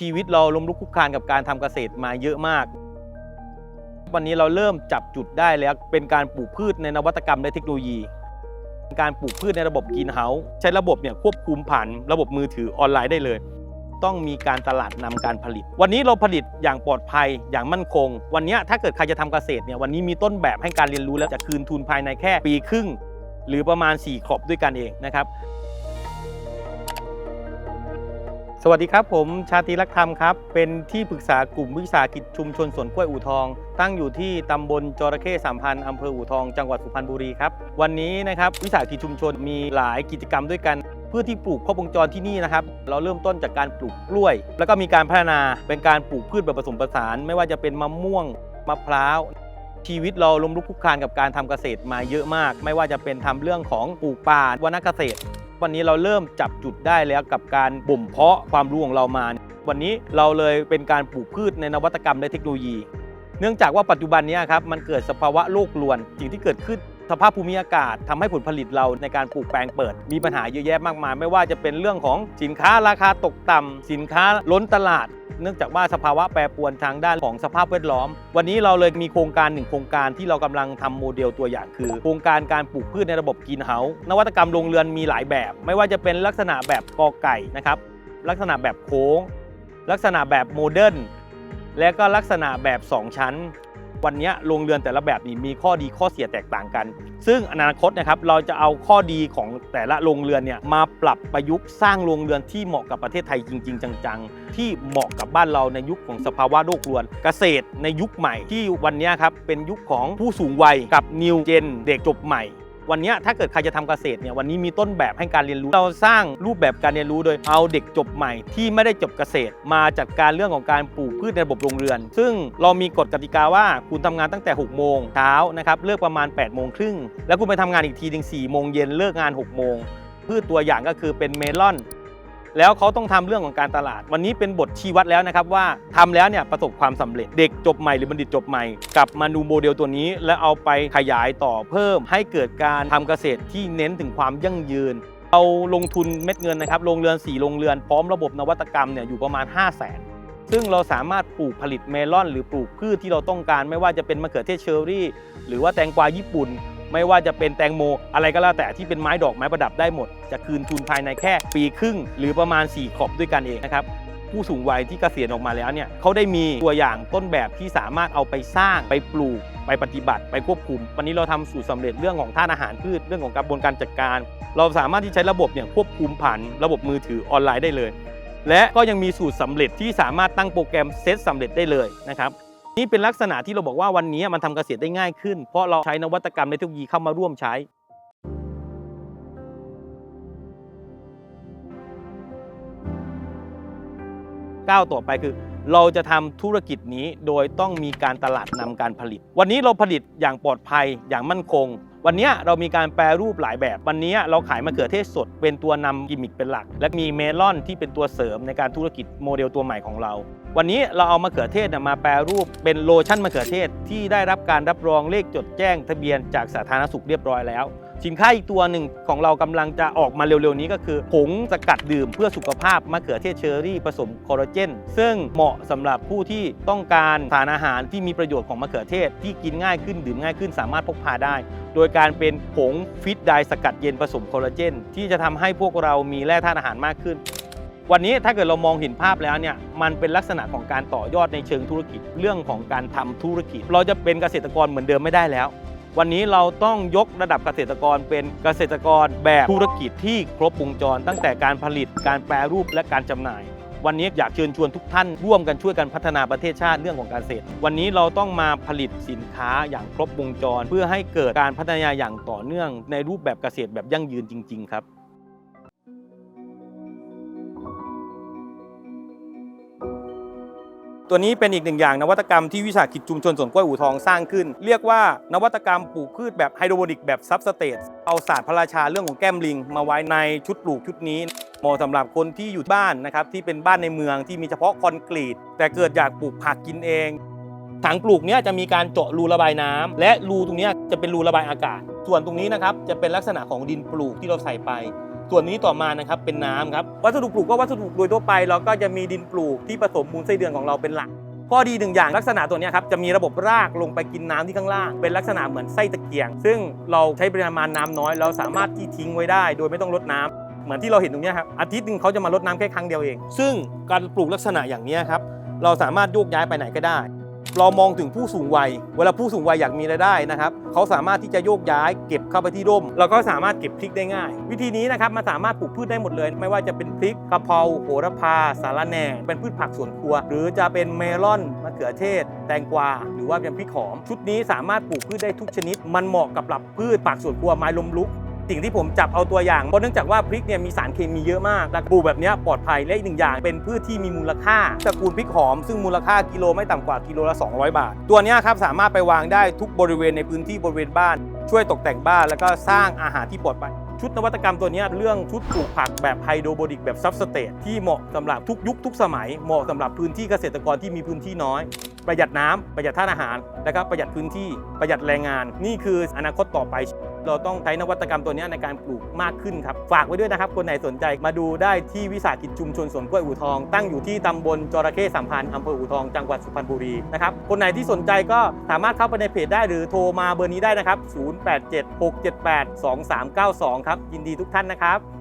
ชีวิตเราล้มลุกคลุกคลานกับการทำเกษตรมาเยอะมาก วันนี้เราเริ่มจับจุดได้แล้ว เป็นการปลูกพืชในนวัตกรรมและเทคโนโลยี การปลูกพืชในระบบกรีนเฮาส์ใช้ระบบเนี่ยควบคุมผ่านระบบมือถือออนไลน์ได้เลย ต้องมีการตลาดนำการผลิต วันนี้เราผลิตอย่างปลอดภัยอย่างมั่นคง วันนี้ถ้าเกิดใครจะทำเกษตรเนี่ยวันนี้มีต้นแบบให้การเรียนรู้แล้วจะคืนทุนภายในแค่ปีครึ่ง หรือประมาณ 4 ขอบด้วยกันเองนะครับ วัสดีครับ ผมชาติรักธรรมครับ เป็นที่ปรึกษากลุ่มวิสาหกิจชุมชนสวนกล้วยอู่ทอง ตั้งอยู่ที่ตำบลจระเข้สามพันอำเภออู่ทอง จังหวัดสุพรรณบุรีครับ วันนี้นะครับวิสาหกิจชุมชนมีหลายกิจกรรมด้วยกัน เพื่อที่ปลูกครบวงจรที่นี่นะครับ เราเริ่มต้นจากการปลูกกล้วย แล้วก็มีการพัฒนาเป็นการปลูกพืชแบบผสมผสาน ไม่ว่าจะเป็นมะม่วงมะพร้าว ชีวิตเราล้มลุกคลุกคลานกับการทำเกษตรมาเยอะมาก ไม่ว่าจะเป็นทำเรื่องของปลูกป่าวนเกษตร วันนี้เราเริ่มจับจุดได้แล้วกับการบ่มเพาะความรู้ของเรามา วันนี้เราเลยเป็นการปลูกพืชในนวัตกรรมและเทคโนโลยี เนื่องจากว่าปัจจุบันนี้ครับมันเกิดสภาวะโลกรวนสิ่งที่เกิดขึ้น สภาพภูมิอากาศทำให้ผลผลิตเราในการปลูกแปลงเปิด มีปัญหาเยอะแยะมากมาย ไม่ว่าจะเป็นเรื่องของสินค้าราคาตกต่ำสินค้าล้นตลาด เนื่องจากว่าสภาวะแปรปรวนทางด้านของสภาพแวดล้อม วันนี้เราเลยมีโครงการหนึ่งโครงการที่เรากำลังทำโมเดลตัวอย่างคือ โครงการการปลูกพืชในระบบกรีนเฮาส์นวัตกรรมโรงเรือนมีหลายแบบ ไม่ว่าจะเป็นลักษณะแบบกอไก่นะครับลักษณะแบบโค้ง ลักษณะแบบโมเดิร์นและก็ลักษณะแบบ 2 ชั้น วันนี้โรงเรือนแต่ละแบบนี้มีข้อดีข้อเสียแตกต่างกัน ซึ่งอนาคตนะครับเราจะเอาข้อดีของแต่ละโรงเรือนเนี่ยมาปรับประยุกต์สร้างโรงเรือนที่เหมาะกับประเทศไทยจริง ๆ จัง ๆ ที่เหมาะกับบ้านเราในยุคของสภาวะโลกรวน เกษตรในยุคใหม่ที่วันนี้ครับเป็นยุคของผู้สูงวัยกับนิวเจนเด็กจบใหม่ วันนี้ถ้าเกิดใครจะทำเกษตรเนี่ยวันนี้มีต้นแบบให้การเรียนรู้ เราสร้างรูปแบบการเรียนรู้โดยเอาเด็กจบใหม่ที่ไม่ได้จบเกษตร มาจัดการเรื่องของการปลูกพืชในระบบโรงเรือน ซึ่งเรามีกฎกติกาว่าคุณทำงานตั้งแต่ 6 โมงเช้านะครับเลิกประมาณ8โมงครึ่งแล้วคุณไปทำงานอีกทีถึง4โมงเย็นเลิกงาน6โมงพืชตัวอย่างก็คือเป็นเมลอน แล้วเขาต้องทำเรื่องของการตลาด วันนี้เป็นบทชี้วัดแล้วนะครับว่าทำแล้วเนี่ยประสบความสำเร็จเด็กจบใหม่หรือบัณฑิตจบใหม่กลับมาดูโมเดลตัวนี้ แล้วเอาไปขยายต่อเพิ่ม ให้เกิดการทำเกษตรที่เน้นถึงความยั่งยืนเราลงทุนเม็ดเงินนะครับโรงเรือน4โรงเรือนพร้อมระบบนวัตกรรมเนี่ยอยู่ประมาณ 5 0 0 0 0นซึ่งเราสามารถปลูกผลิตเมลอน หรือปลูกพืชที่เราต้องการไม่ว่าจะเป็นมะเขือเทศเชอร์รี่ หรือว่าแตงกวาญี่ปุ่น ไม่ว่าจะเป็นแตงโมอะไรก็แล้วแต่ที่เป็นไม้ดอกไม้ประดับได้หมด จะคืนทุนภายในแค่ปีครึ่ง หรือประมาณ 4 ขอบด้วยกันเองนะครับผู้สูงวัยที่เกษียณออกมาแล้วเนี่ยเขาได้มีตัวอย่างต้นแบบที่สามารถเอาไปสร้างไปปลูก ไปปฏิบัติ ไปควบคุม วันนี้เราทำสูตรสำเร็จเรื่องของท่านอาหารพืชเรื่องของกระบวนการจัดการ เราสามารถที่ใช้ระบบเนี่ยควบคุมผ่านระบบมือถือออนไลน์ได้เลย และก็ยังมีสูตรสำเร็จที่สามารถตั้งโปรแกรมเซตสำเร็จได้เลยนะครับ นี่เป็นลักษณะที่เราบอกว่าวันนี้มันทำเกษตรได้ง่ายขึ้น เพราะเราใช้นวัตกรรมในเทคโนโลยีเข้ามาร่วมใช้ก้าวต่อไปคือ เราจะทำธุรกิจนี้โดยต้องมีการตลาดนำการผลิต วันนี้เราผลิตอย่างปลอดภัยอย่างมั่นคง วันนี้เรามีการแปรรูปหลายแบบ วันนี้เราขายมะเขือเทศสด เป็นตัวนำกิมมิคเป็นหลัก และมีเมลอนที่เป็นตัวเสริมในการธุรกิจโมเดลตัวใหม่ของเรา วันนี้เราเอามะเขือเทศมาแปรรูปเป็นโลชั่นมะเขือเทศ ที่ได้รับการรับรองเลขจดแจ้งทะเบียนจากสาธารณสุขเรียบร้อยแล้วสินค้าอีกตัวหนึ่งของเรากำลังจะออกมาเร็วๆ นี้ก็คือผงสกัดดื่มเพื่อสุขภาพมะเขือเทศเชอรี่ผสมคอลลาเจน ซึ่งเหมาะสำหรับผู้ที่ต้องการสารอาหารที่มีประโยชน์ของมะเขือเทศที่กินง่ายขึ้นดื่มง่ายขึ้นสามารถพกพาได้ โดยการเป็นผงฟิตไดสกัดเย็นผสมคอลลาเจน ที่จะทำให้พวกเรามีแร่ธาตุอาหารมากขึ้น วันนี้ถ้าเกิดเรามองเห็นภาพแล้วเนี่ยมันเป็นลักษณะของการต่อยอดในเชิงธุรกิจเรื่องของการทำธุรกิจ เราจะเป็นเกษตรกรเหมือนเดิมไม่ได้แล้ว วันนี้เราต้องยกระดับเกษตรกรเป็นเกษตรกรแบบธุรกิจที่ครบวงจร ตั้งแต่การผลิตการแปรรูปและการจำหน่าย วันนี้อยากเชิญชวนทุกท่านร่วมกันช่วยกันพัฒนาประเทศชาติเรื่องของการเกษตร วันนี้เราต้องมาผลิตสินค้าอย่างครบวงจร เพื่อให้เกิดการพัฒนาอย่างต่อเนื่องในรูปแบบเกษตรแบบยั่งยืนจริง ๆ ครับ ตัวนี้เป็นอีกหนึ่งอย่างนวัตกรรมที่วิสาหกิจชุมชนสวนกล้วยอู่ทองสร้างขึ้น เรียกว่านวัตกรรมปลูกพืชแบบไฮโดรโปนิกแบบซับสเตทเอาศาสตร์พระราชาเรื่องของแก้มลิง มาไว้ในชุดปลูกชุดนี้เหมาะสำหรับคนที่อยู่บ้านนะครับที่เป็นบ้านในเมืองที่มีเฉพาะคอนกรีต แต่เกิดอยากปลูกผักกินเองถังปลูกเนี้ยจะมีการเจาะรูระบายน้ำและรูตรงนี้จะเป็นรูระบายอากาศ ส่วนตรงนี้นะครับจะเป็นลักษณะของดินปลูกที่เราใส่ไป ส่วนนี้ต่อมานะครับเป็นน้ำครับวัสดุปลูกก็วัสดุโดยทั่วไปเราก็จะมีดินปลูกที่ผสมมูลไส้เดือนของเราเป็นหลักข้อดีหนึ่งอย่างลักษณะตัวเนี้ยครับจะมีระบบรากลงไปกินน้ำที่ข้างล่าง เป็นลักษณะเหมือนไส้ตะเกียง ซึ่งเราใช้ปริมาณน้ำน้อย เราสามารถที่ทิ้งไว้ได้ โดยไม่ต้องรดน้ำเหมือนที่เราเห็นตรงเนี้ยครับอาทิตย์หนึ่งเขาจะมารดน้ำแค่ครั้งเดียวเอง ซึ่งการปลูกลักษณะอย่างเนี้ยครับเราสามารถโยกย้ายไปไหนก็ได้ เรามองถึงผู้สูงวัย เวลาผู้สูงวัยอยากมีรายได้นะครับเขาสามารถที่จะโยกย้ายเก็บเข้าไปที่ร่ม แล้วก็สามารถเก็บพริกได้ง่าย วิธีนี้นะครับมันสามารถปลูกพืชได้หมดเลย ไม่ว่าจะเป็นพริกกะเพราโหระพา สาระแหน่ เป็นพืชผักสวนครัว หรือจะเป็นเมลอนมะเขือเทศ แตงกวา หรือว่าเป็นพริกหอม ชุดนี้สามารถปลูกพืชได้ทุกชนิด มันเหมาะกับหลับพืชผักสวนครัวไม้ลมลุก สิ่งที่ผมจับเอาตัวอย่างเพราะเนื่องจากว่าพริกเนี่ยมีสารเคมีเยอะมากและปลูกแบบนี้ปลอดภัยและอีกหนึ่งอย่าง เป็นพืชที่มีมูลค่าตระกูลพริกหอมซึ่งมูลค่ากิโลไม่ต่ำกว่ากิโลละ 200 บาท ตัวนี้ครับสามารถไปวางได้ทุกบริเวณในพื้นที่บริเวณบ้าน ช่วยตกแต่งบ้านแล้วก็สร้างอาหารที่ปลอดภัยชุดนวัตกรรมตัวนี้เรื่องชุดปลูกผักแบบไฮโดรโปนิกแบบซับสเตทที่เหมาะสำหรับทุกยุคทุกสมัยเหมาะสำหรับพื้นที่เกษตรกรที่มีพื้นที่น้อย ประหยัดน้ำประหยัดท่านอาหาร และก็ประหยัดพื้นที่ประหยัดแรงงาน นี่คืออนาคตต่อไป เราต้องใช้นวัตกรรมตัวนี้ในการปลูกมากขึ้นครับ ฝากไว้ด้วยนะครับ คนไหนสนใจมาดูได้ที่วิสาหกิจชุมชนสวนกล้วยอู่ทอง ตั้งอยู่ที่ตำบลจระเข้สัมพันธ์อำเภออู่ทองจังหวัดสุพรรณบุรีนะครับคนไหนที่สนใจก็สามารถเข้าไปในเพจได้หรือโทรมาเบอร์นี้ได้นะครับ 0876782392 ครับยินดีทุกท่านนะครับ